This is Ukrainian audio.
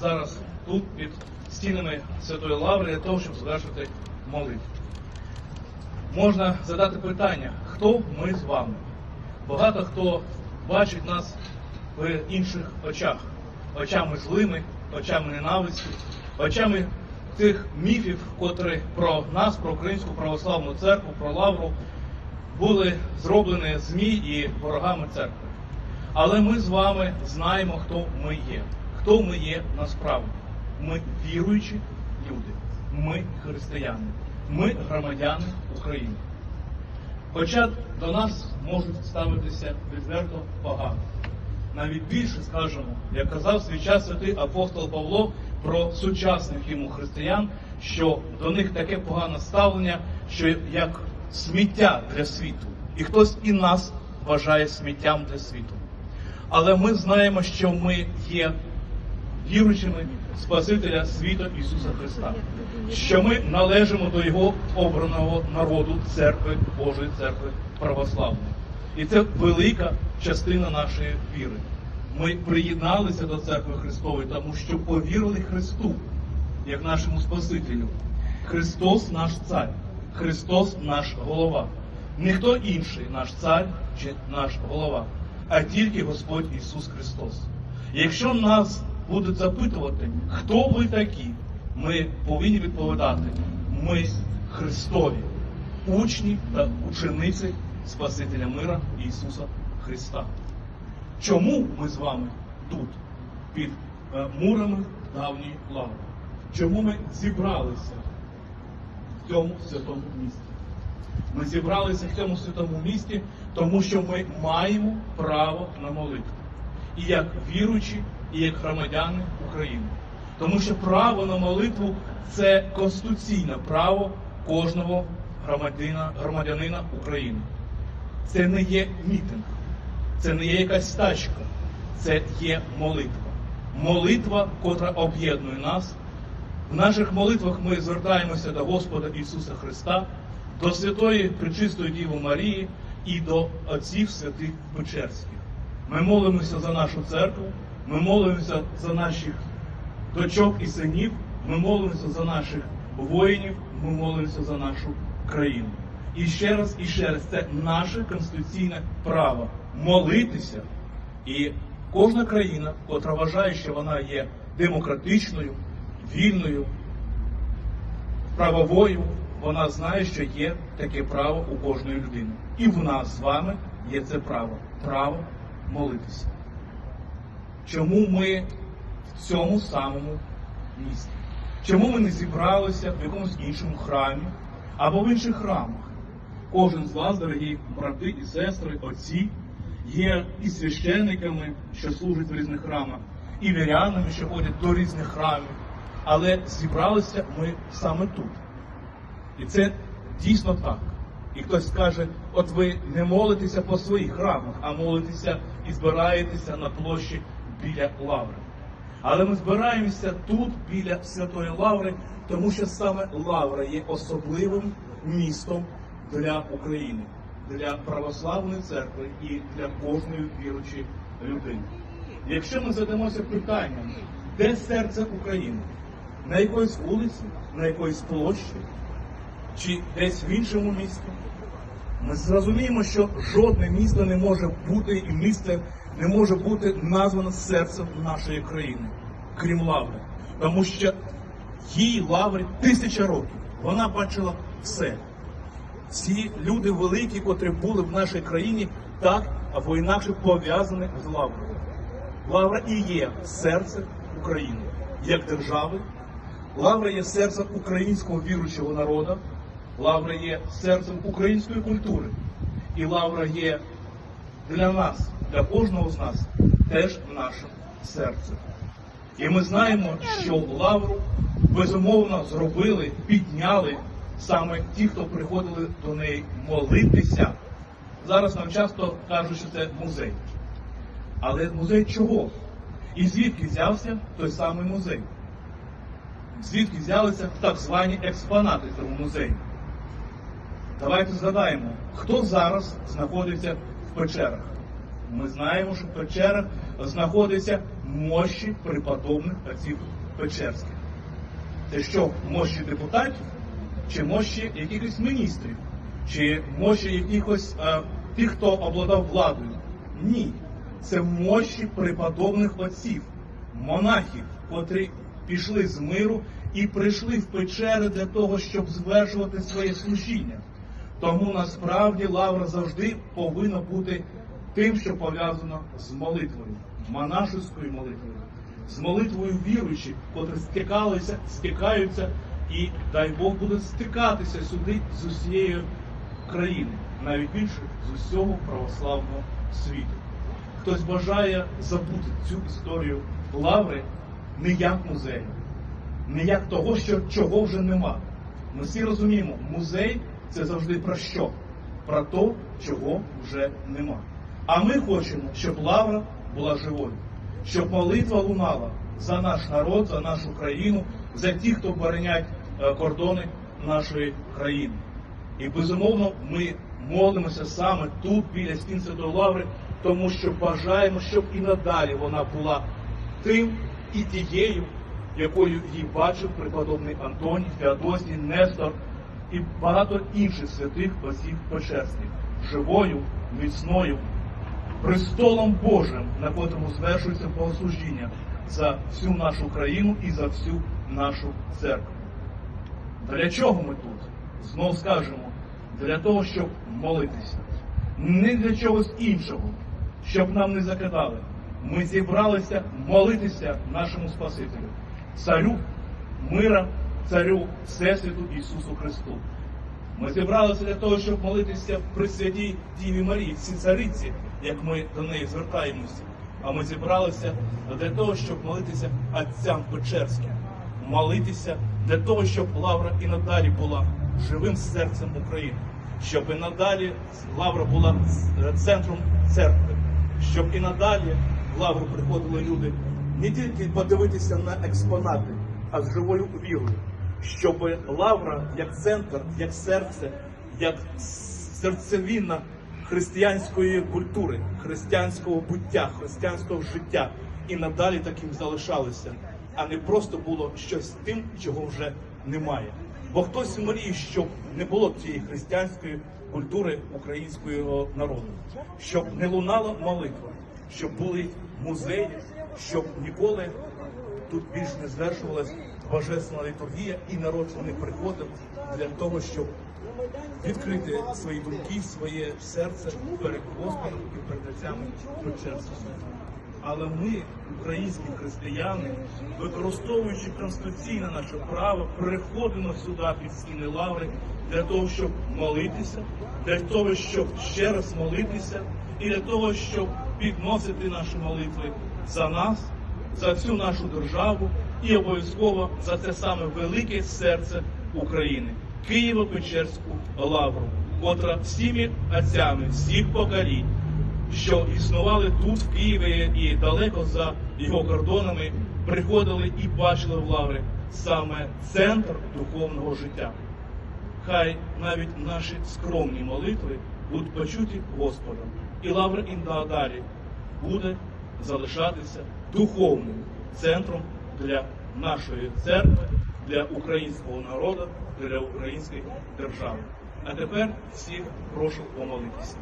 зараз тут, під стінами Святої Лаври, для того, щоб звершити молитву. Можна задати питання, хто ми з вами? Багато хто бачить нас в інших очах, очами злими, очами ненависті, очами тих міфів, котрі про нас, про Українську православну церкву, про Лавру були зроблені ЗМІ і ворогами церкви. Але ми з вами знаємо, хто ми є, хто ми є насправді. Ми віруючі люди, ми християни, ми громадяни України. Хоча до нас можуть ставитися відверто погано. Навіть більше скажемо, як казав свій час святий апостол Павло про сучасних йому християн, що до них таке погане ставлення, що як сміття для світу. І хтось і нас вважає сміттям для світу. Але ми знаємо, що ми є віруючими Спасителя світу Ісуса Христа, що ми належимо до Його обраного народу церкви Божої церкви православної. І це велика частина нашої віри. Ми приєдналися до церкви Христової, тому що повірили Христу як нашому Спасителю. Христос наш цар, Христос наш голова. Ніхто інший наш цар чи наш голова, а тільки Господь Ісус Христос. Якщо нас будуть запитувати, хто ви такі, ми повинні відповідати: ми Христові, учні та учениці Спасителя мира Ісуса Христа. Чому ми з вами тут, під е, мурами давньої лави? Чому ми зібралися в цьому святому місті? Ми зібралися в цьому святому місті, тому що ми маємо право на молитву. І як віруючі, і як громадяни України. Тому що право на молитву це конституційне право кожного громадянина, громадянина України. Це не є мітинг, це не є якась стачка, це є молитва. Молитва, котра об'єднує нас. В наших молитвах ми звертаємося до Господа Ісуса Христа, до Святої Пречистої Діви Марії і до отців святих Печерських. Ми молимося за нашу церкву, ми молимося за наших дочок і синів, ми молимося за наших воїнів, ми молимося за нашу країну. І ще раз, і ще раз, це наше конституційне право молитися. І кожна країна, котра вважає, що вона є демократичною, вільною, правовою, вона знає, що є таке право у кожної людини. І в нас з вами є це право право молитися. Чому ми в цьому самому місті? Чому ми не зібралися в якомусь іншому храмі або в інших храмах? Кожен з вас, дорогі брати і сестри, отці, є і священниками, що служать в різних храмах, і вірянами, що ходять до різних храмів. Але зібралися ми саме тут. І це дійсно так. І хтось скаже, от ви не молитеся по своїх храмах, а молитеся і збираєтеся на площі біля лаври. Але ми збираємося тут, біля Святої Лаври, тому що саме Лавра є особливим містом для України, для православної церкви і для кожної віруючої людини. Якщо ми задамося питанням, де серце України? На якоїсь вулиці, на якоїсь площі, чи десь в іншому місті? Ми зрозуміємо, що жодне місто не може бути і місце не може бути названо серцем нашої країни, крім Лаври. Тому що їй Лаври тисяча років. Вона бачила все. Ці люди великі, котрі були в нашій країні, так або інакше пов'язані з Лаврою. Лавра і є серце України як держави. Лавра є серцем українського віруючого народу. Лавра є серцем української культури. І Лавра є для нас, для кожного з нас, теж нашим серцем. І ми знаємо, що Лавру безумовно зробили, підняли саме ті, хто приходили до неї молитися. Зараз нам часто кажуть, що це музей. Але музей чого? І звідки взявся той самий музей? Звідки взялися так звані експонати цього музею? Давайте згадаємо, хто зараз знаходиться в печерах. Ми знаємо, що в печерах знаходяться мощі преподобних отців Печерських. Це що, мощі депутатів, чи мощі якихось міністрів, чи мощі якихось е, тих, хто обладав владою? Ні. Це мощі преподобних отців, монахів, котрі пішли з миру і прийшли в печери для того, щоб звершувати своє служіння. Тому насправді лавра завжди повинна бути тим, що пов'язано з молитвою, монашеською молитвою, з молитвою віруючих, котрі стикалися, стикаються і дай Бог будуть стикатися сюди з усією країни, навіть більше з усього православного світу. Хтось бажає забути цю історію лаври не як музею, не як того, що чого вже нема. Ми всі розуміємо, музей це завжди про що? Про те, чого вже нема. А ми хочемо, щоб лавра була живою, щоб молитва лунала за наш народ, за нашу країну, за тих, хто боронять е, кордони нашої країни. І безумовно, ми молимося саме тут, біля стін Святої Лаври, тому що бажаємо, щоб і надалі вона була тим і тією, якою її бачив преподобний Антоній, Феодосій, Нестор і багато інших святих осіб Печерських, живою, міцною, престолом Божим, на котрому звершується богослужіння за всю нашу країну і за всю нашу церкву. Для чого ми тут? Знов скажемо, для того, щоб молитися. Не для чогось іншого, щоб нам не закидали. Ми зібралися молитися нашому Спасителю, царю мира, царю Всесвіту Ісусу Христу. Ми зібралися для того, щоб молитися при святій Діві Марії, всі цариці, як ми до неї звертаємося. А ми зібралися для того, щоб молитися отцям Печерським, молитися для того, щоб Лавра і надалі була живим серцем України, щоб і надалі Лавра була центром церкви, щоб і надалі в Лавру приходили люди не тільки подивитися на експонати, а з живою вірою, щоб Лавра як центр, як серце, як серцевина християнської культури, християнського буття, християнського життя. І надалі таким залишалося, а не просто було щось тим, чого вже немає. Бо хтось мріє, щоб не було цієї християнської культури українського народу, щоб не лунала молитва, щоб були музеї, щоб ніколи тут більш не звершувалась божественна літургія, і народ не приходив для того, щоб відкрити свої думки, своє серце перед Господом і перед отцями Печерськими. Але ми, українські християни, використовуючи конституційне наше право, приходимо сюди під стіни лаври для того, щоб молитися, для того, щоб ще раз молитися, і для того, щоб підносити наші молитви за нас, за всю нашу державу і обов'язково за це саме велике серце України, Києво-Печерську лавру, котра всіми отцями всіх поколінь що існували тут, в Києві і далеко за його кордонами, приходили і бачили в лаври саме центр духовного життя. Хай навіть наші скромні молитви будуть почуті Господом, і лавра і надалі буде залишатися духовним центром для нашої церкви, для українського народу, для української держави. А тепер всіх прошу помолитися.